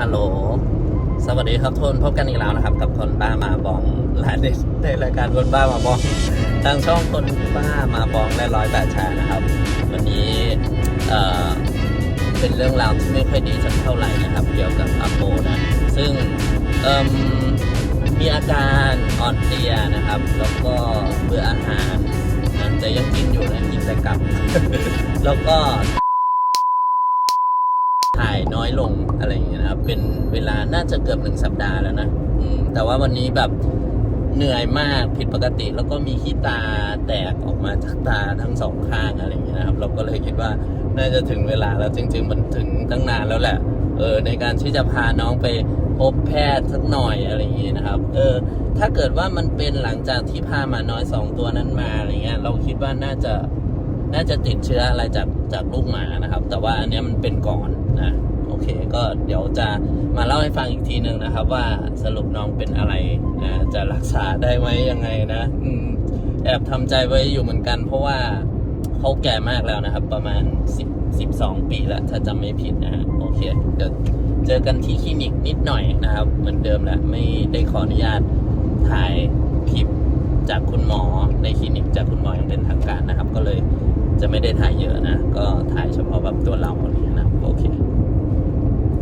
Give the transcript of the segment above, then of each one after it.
ฮัลโหล สวัสดีครับทุนพบกันอีกแล้วนะครับ กับคนบ้ามาบองและในในรายการคนบ้ามาบอง ทางช่องคนบ้ามาบองและร้อยแปดชานะครับ วันนี้เอ่อเป็นเรื่องราวที่ไม่ค่อยดีสักเท่าไหร่นะครับ เกี่ยวกับอาโปนะ ซึ่งเอ่มมีอาการอ่อนเพลียนะครับ แล้วก็เบื่ออาหารนะแต่ยังกินอยู่นะกินแต่กลับ แล้วก็ ถ่ายน้อยลงอะไรอย่างเงี้ยนะครับ เป็นเวลาน่าจะเกือบหนึ่งสัปดาห์แล้วนะแต่ว่าวันนี้แบบเหนื่อยมากผิดปกติแล้วก็มีขี้ตาแตกออกมาจากตาทั้งสองข้างอะไรอย่างเงี้ยนะครับ เราก็เลยคิดว่าน่าจะถึงเวลาแล้วจริง ๆ มันถึงตั้งนานแล้วแหละเออในการที่จะพาน้องไปพบแพทย์สักหน่อยอะไรอย่างเงี้ยนะครับ เออ ถ้าเกิดว่ามันเป็นหลังจากที่พาหมาน้อยสองตัวนั้นมาอะไรเงี้ยเราคิดว่าน่าจะ น่าจะติดเชื้ออะไรจากจากลูกหมานะครับ แต่ว่าอันนี้มันเป็นก่อนนะโอเค ก็เดี๋ยวจะมาเล่าให้ฟังอีกทีหนึ่งนะครับ ว่าสรุปน้องเป็นอะไรนะจะรักษาได้ไหมยังไงนะอแอบทำใจไว้อยู่เหมือนกัน เพราะว่าเขาแก่มากแล้วนะครับ ประมาณ10 12 ปีแล้วถ้าจำไม่ผิดนะฮะโอเคเดี๋ยวเจอกันที่คลินิกนิดหน่อยนะครับ เหมือนเดิมแหละไม่ได้ขออนุญาตถ่ายคลิปจากคุณหมอในคลินิกจากคุณหมออย่างเป็นทางการนะครับ ก็เลย จะไม่ได้ถ่ายเยอะนะ ก็ถ่ายเฉพาะแบบตัวเราเงี้ยนะโอเค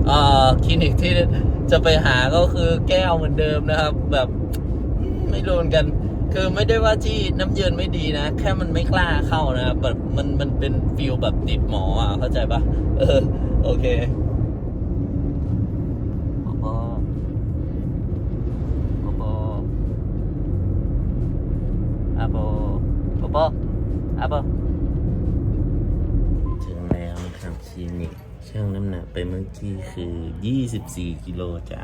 เอ่อคลินิกที่จะไปหาก็คือแก้วเหมือนเดิมนะครับ แบบไม่รู้นกัน คือไม่ได้ว่าที่น้ำเยินไม่ดีนะ แค่มันไม่กล้าเข้านะแบบมันมันเป็นฟิลแบบติดหมออะเข้าใจปะเออโอเคปอปอปอ ช่างน้ำหนักไปเมื่อกี้คือ 24 กิโลจ้า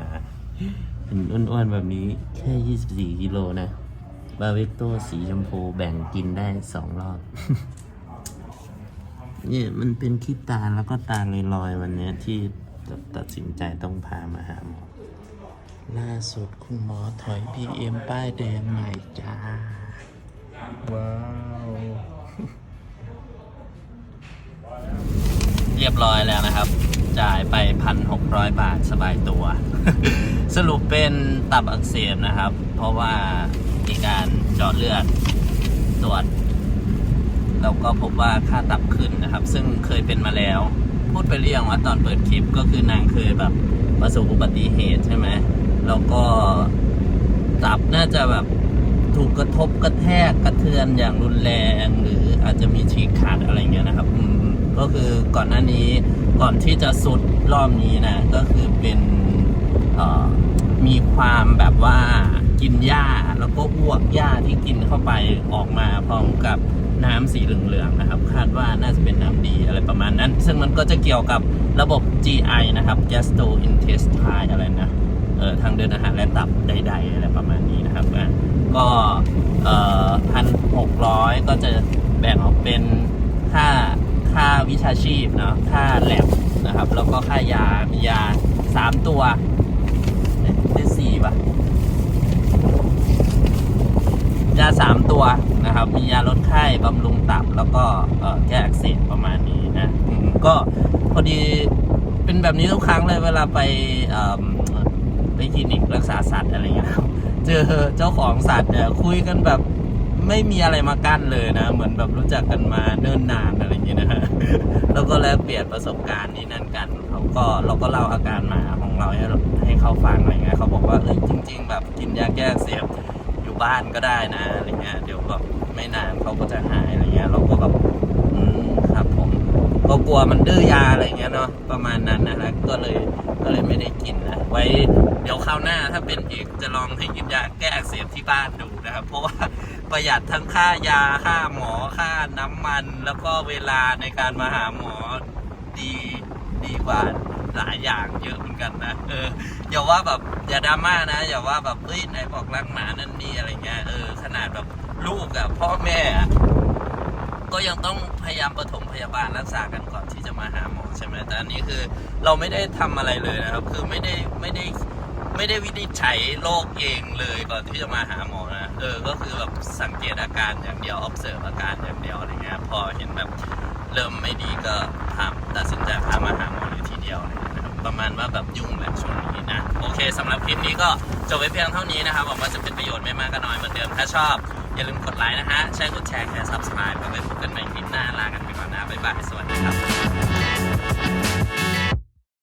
เห็นอ้วนๆแบบนี้แค่ 24 กิโลนะ บาเวกโตสีชมพูแบ่งกินได้สองรอบ เนี่ยมันเป็นขี้ตาแล้วก็ตาลอยๆวันนี้ที่ตัดสินใจต้องพามาหาหมอ ล่าสุดคุณหมอถอย PM ป้ายแดงใหม่จ้า ว้าว เรียบร้อยแล้วนะครับ จ่ายไปพันหกร้อยบาทสบายตัว สรุปเป็นตับอักเสบนะครับ เพราะว่ามีการเจาะเลือดตรวจแล้วก็พบว่าค่าตับขึ้นนะครับ ซึ่งเคยเป็นมาแล้ว พูดไปเรียงว่าตอนเปิดคลิปก็คือนางเคยแบบประสบอุบัติเหตุใช่ไหมแล้วก็ตับน่าจะแบบถูกกระทบกระแทกกระเทือนอย่างรุนแรง หรืออาจจะมีฉีกขาดอะไรเงี้ยนะครับ ก็คือก่อนหน้านี้ก่อนที่จะสุดรอบนี้นะก็คือเป็นมีความแบบว่ากินหญ้าแล้วก็อ้วกหญ้าที่กินเข้าไปออกมาพร้อมกับน้ำสีเหลืองๆนะครับ คาดว่าน่าจะเป็นน้ำดีอะไรประมาณนั้น ซึ่งมันก็จะเกี่ยวกับระบบ GI นะครับ gastrointestine อะไรนะเออทางเดินอาหารและตับใด ๆ อะไรประมาณนี้นะครับอะก็เอ่อพันหกร้อยก็จะแบ่งออกเป็นค่า ค่าวิชาชีพเนาะค่าแลบนะครับ แล้วก็ค่ายา มียาสามตัวเอ๊ะได้สี่ป่ะ ยาสามตัวนะครับ มียาลดไข้บำรุงตับ แล้วก็เอ่อแก้อักเสบประมาณนี้นะอืมก็พอดีเป็นแบบนี้ทุกครั้งเลยเวลาไปเอิ่มไปคลินิกรักษาสัตว์อะไรอย่างเงี้ยครับเจอเจ้าของสัตว์เนี่ยคุยกันแบบ ไม่มีอะไรมากั้นเลยนะ เหมือนแบบรู้จักกันมาเนิ่นนานอะไรอย่างเงี้ยนะฮะแล้วก็แลกเปลี่ยนประสบการณ์นี่นั่นกันเขาก็เราก็เล่าอาการหมาของเราให้ให้เขาฟังอะไรเงี้ยเขาบอกว่าเอ้ยจริง ๆ แบบกินยาแก้อักเสบอยู่บ้านก็ได้นะอะไรเงี้ยเดี๋ยวแบบไม่นานเขาก็จะหายอะไรเงี้ยเราก็แบบอืมครับผมก็กลัวมันดื้อยาอะไรเงี้ยเนาะประมาณนั้นนะฮะก็เลยก็เลยไม่ได้กินนะไว้ เดี๋ยวคราวหน้าถ้าเป็นอีกจะลองให้กินยาแก้อักเสบที่บ้านดูนะครับ เพราะว่าประหยัดทั้งค่ายาค่าหมอค่าน้ำมัน แล้วก็เวลาในการมาหาหมอดีดีกว่าหลายอย่างเยอะเหมือนกันนะเอออย่าว่าแบบอย่าดราม่านะอย่าว่าแบบเฮ้ยไหนบอกรักหมานั่นนี่อะไรเงี้ยเออขนาดแบบลูกอะพ่อแม่ก็ยังต้องพยายามปฐมพยาบาลรักษากันก่อนที่จะมาหาหมอใช่ไหมแต่อันนี้คือเราไม่ได้ทำอะไรเลยนะครับ คือไม่ได้ไม่ได้ ไม่ได้วินิจฉัยโรคเองเลยก่อนที่จะมาหาหมอนะเออก็คือแบบสังเกตอาการอย่างเดียว observe อาการอย่างเดียวอะไรเงี้ยพอเห็นแบบเริ่มไม่ดีก็พาตัดสินใจพามาหาหมอเลยทีเดียวนะครับประมาณว่าแบบยุ่งแหละช่วงนี้นะ โอเคสำหรับคลิปนี้ก็จบไว้เพียงเท่านี้นะครับหวังว่าจะเป็นประโยชน์ไม่มากก็น้อยเหมือนเดิมถ้าชอบ อย่าลืมกดไลค์นะฮะใช่กดแชร์แชร์ subscribe ไปพบกันใหม่คลิปหน้าลากันไปก่อนนะบ๊ายบายสวัสดีครับ